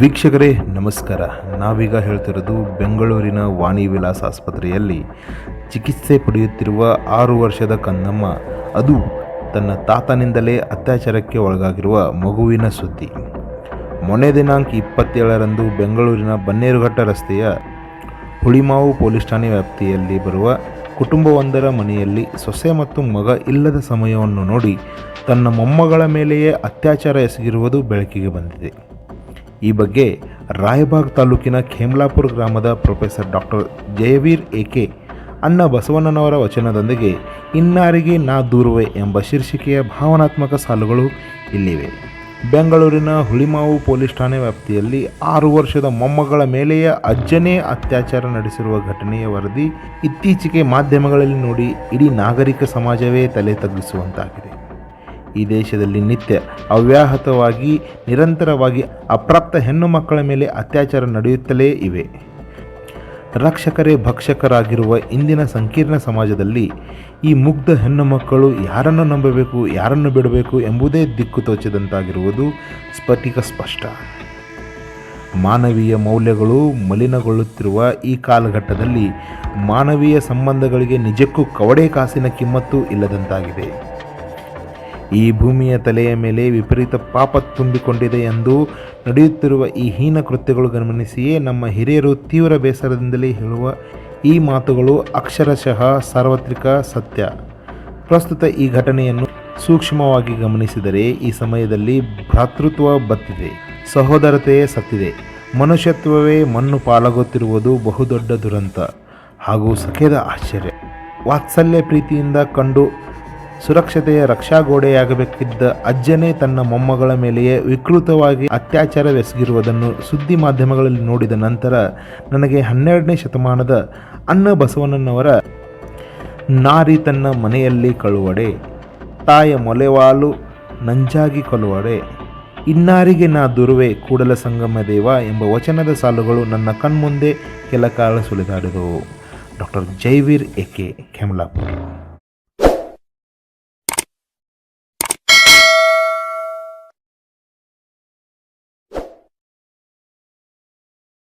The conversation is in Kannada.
ವೀಕ್ಷಕರೇ, ನಮಸ್ಕಾರ. ನಾವೀಗ ಹೇಳ್ತಿರೋದು ಬೆಂಗಳೂರಿನ ವಾಣಿ ವಿಲಾಸ್ ಆಸ್ಪತ್ರೆಯಲ್ಲಿ ಚಿಕಿತ್ಸೆ ಪಡೆಯುತ್ತಿರುವ ಆರು ವರ್ಷದ ಕಂದಮ್ಮ ಅದು ತನ್ನ ತಾತನಿಂದಲೇ ಅತ್ಯಾಚಾರಕ್ಕೆ ಒಳಗಾಗಿರುವ ಮಗುವಿನ ಸುದ್ದಿ. ಮೊನ್ನೆ ದಿನಾಂಕ ಇಪ್ಪತ್ತೇಳರಂದು ಬೆಂಗಳೂರಿನ ಬನ್ನೇರುಘಟ್ಟ ರಸ್ತೆಯ ಹುಳಿಮಾವು ಪೊಲೀಸ್ ಠಾಣೆ ವ್ಯಾಪ್ತಿಯಲ್ಲಿ ಬರುವ ಕುಟುಂಬವೊಂದರ ಮನೆಯಲ್ಲಿ ಸೊಸೆ ಮತ್ತು ಮಗ ಇಲ್ಲದ ಸಮಯವನ್ನು ನೋಡಿ ತನ್ನ ಮೊಮ್ಮಗಳ ಮೇಲೆಯೇ ಅತ್ಯಾಚಾರ ಎಸಗಿರುವುದು ಬೆಳಕಿಗೆ ಬಂದಿದೆ. ಈ ಬಗ್ಗೆ ರಾಯಬಾಗ್ ತಾಲೂಕಿನ ಖೇಮ್ಲಾಪುರ ಗ್ರಾಮದ ಪ್ರೊಫೆಸರ್ ಡಾಕ್ಟರ್ ಜಯವೀರ್ ಎಕೆ ಅಣ್ಣ ಬಸವಣ್ಣನವರ ವಚನದೊಂದಿಗೆ ಇನ್ನಾರಿಗೆ ನಾ ದೂರುವೆ ಎಂಬ ಶೀರ್ಷಿಕೆಯ ಭಾವನಾತ್ಮಕ ಸಾಲುಗಳು ಇಲ್ಲಿವೆ. ಬೆಂಗಳೂರಿನ ಹುಳಿಮಾವು ಪೊಲೀಸ್ ಠಾಣೆ ವ್ಯಾಪ್ತಿಯಲ್ಲಿ ಆರು ವರ್ಷದ ಮೊಮ್ಮಗಳ ಮೇಲೆಯೇ ಅಜ್ಜನೇ ಅತ್ಯಾಚಾರ ನಡೆಸಿರುವ ಘಟನೆಯ ವರದಿ ಇತ್ತೀಚೆಗೆ ಮಾಧ್ಯಮಗಳಲ್ಲಿ ನೋಡಿ ಇಡೀ ನಾಗರಿಕ ಸಮಾಜವೇ ತಲೆ ತಗ್ಗಿಸುವಂತಾಗಿದೆ. ಈ ದೇಶದಲ್ಲಿ ನಿತ್ಯ ಅವ್ಯಾಹತವಾಗಿ, ನಿರಂತರವಾಗಿ ಅಪ್ರಾಪ್ತ ಹೆಣ್ಣು ಮಕ್ಕಳ ಮೇಲೆ ಅತ್ಯಾಚಾರ ನಡೆಯುತ್ತಲೇ ಇವೆ. ರಕ್ಷಕರೇ ಭಕ್ಷಕರಾಗಿರುವ ಇಂದಿನ ಸಂಕೀರ್ಣ ಸಮಾಜದಲ್ಲಿ ಈ ಮುಗ್ಧ ಹೆಣ್ಣು ಮಕ್ಕಳು ಯಾರನ್ನು ನಂಬಬೇಕು, ಯಾರನ್ನು ಬಿಡಬೇಕು ಎಂಬುದೇ ದಿಕ್ಕು ತೋಚದಂತಾಗಿರುವುದು ಸ್ಫಟಿಕ ಸ್ಪಷ್ಟ. ಮಾನವೀಯ ಮೌಲ್ಯಗಳು ಮಲಿನಗೊಳ್ಳುತ್ತಿರುವ ಈ ಕಾಲಘಟ್ಟದಲ್ಲಿ ಮಾನವೀಯ ಸಂಬಂಧಗಳಿಗೆ ನಿಜಕ್ಕೂ ಕವಡೆ ಕಾಸಿನ ಕಿಮ್ಮತ್ತು ಇಲ್ಲದಂತಾಗಿದೆ. ಈ ಭೂಮಿಯ ತಲೆಯ ಮೇಲೆ ವಿಪರೀತ ಪಾಪ ತುಂಬಿಕೊಂಡಿದೆ ಎಂದು ನಡೆಯುತ್ತಿರುವ ಈ ಹೀನ ಕೃತ್ಯಗಳು ಗಮನಿಸಿಯೇ ನಮ್ಮ ಹಿರಿಯರು ತೀವ್ರ ಬೇಸರದಿಂದಲೇ ಹೇಳುವ ಈ ಮಾತುಗಳು ಅಕ್ಷರಶಃ ಸಾರ್ವತ್ರಿಕ ಸತ್ಯ. ಪ್ರಸ್ತುತ ಈ ಘಟನೆಯನ್ನು ಸೂಕ್ಷ್ಮವಾಗಿ ಗಮನಿಸಿದರೆ ಈ ಸಮಯದಲ್ಲಿ ಭ್ರಾತೃತ್ವ ಬತ್ತಿದೆ ಸಹೋದರತೆಯೇ ಸತ್ತಿದೆ, ಮನುಷ್ಯತ್ವವೇ ಮಣ್ಣು ಪಾಲಾಗುತ್ತಿರುವುದು ಬಹುದೊಡ್ಡ ದುರಂತ. ಹಾಗೂ ಸಖೇದ ಆಶ್ಚರ್ಯ, ವಾತ್ಸಲ್ಯ ಪ್ರೀತಿಯಿಂದ ಕಂಡು ಸುರಕ್ಷತೆಯ ರಕ್ಷಾಗೋಡೆಯಾಗಬೇಕಿದ್ದ ಅಜ್ಜನೇ ತನ್ನ ಮೊಮ್ಮಗಳ ಮೇಲೆಯೇ ವಿಕೃತವಾಗಿ ಅತ್ಯಾಚಾರವೆಸಗಿರುವುದನ್ನು ಸುದ್ದಿ ಮಾಧ್ಯಮಗಳಲ್ಲಿ ನೋಡಿದ ನಂತರ ನನಗೆ ಹನ್ನೆರಡನೇ ಶತಮಾನದ ಅಣ್ಣ ಬಸವಣ್ಣನವರ ನಾರಿ ತನ್ನ ಮನೆಯಲ್ಲಿ ಕಳುವಡೆ, ತಾಯ ಮೊಲೆವಾಲು ನಂಜಾಗಿ ಕೊಲುವಡೆ, ಇನ್ನಾರಿಗೆ ನಾ ದುರುವೆ ಕೂಡಲ ಸಂಗಮ ದೇವ ಎಂಬ ವಚನದ ಸಾಲುಗಳು ನನ್ನ ಕಣ್ಮುಂದೆ ಕೆಲ ಕಾಲ ಸುಳಿದಾಡಿದವು. Doctor ಜೈವೀರ್ A K ಕೆಮಲಾಪುರ.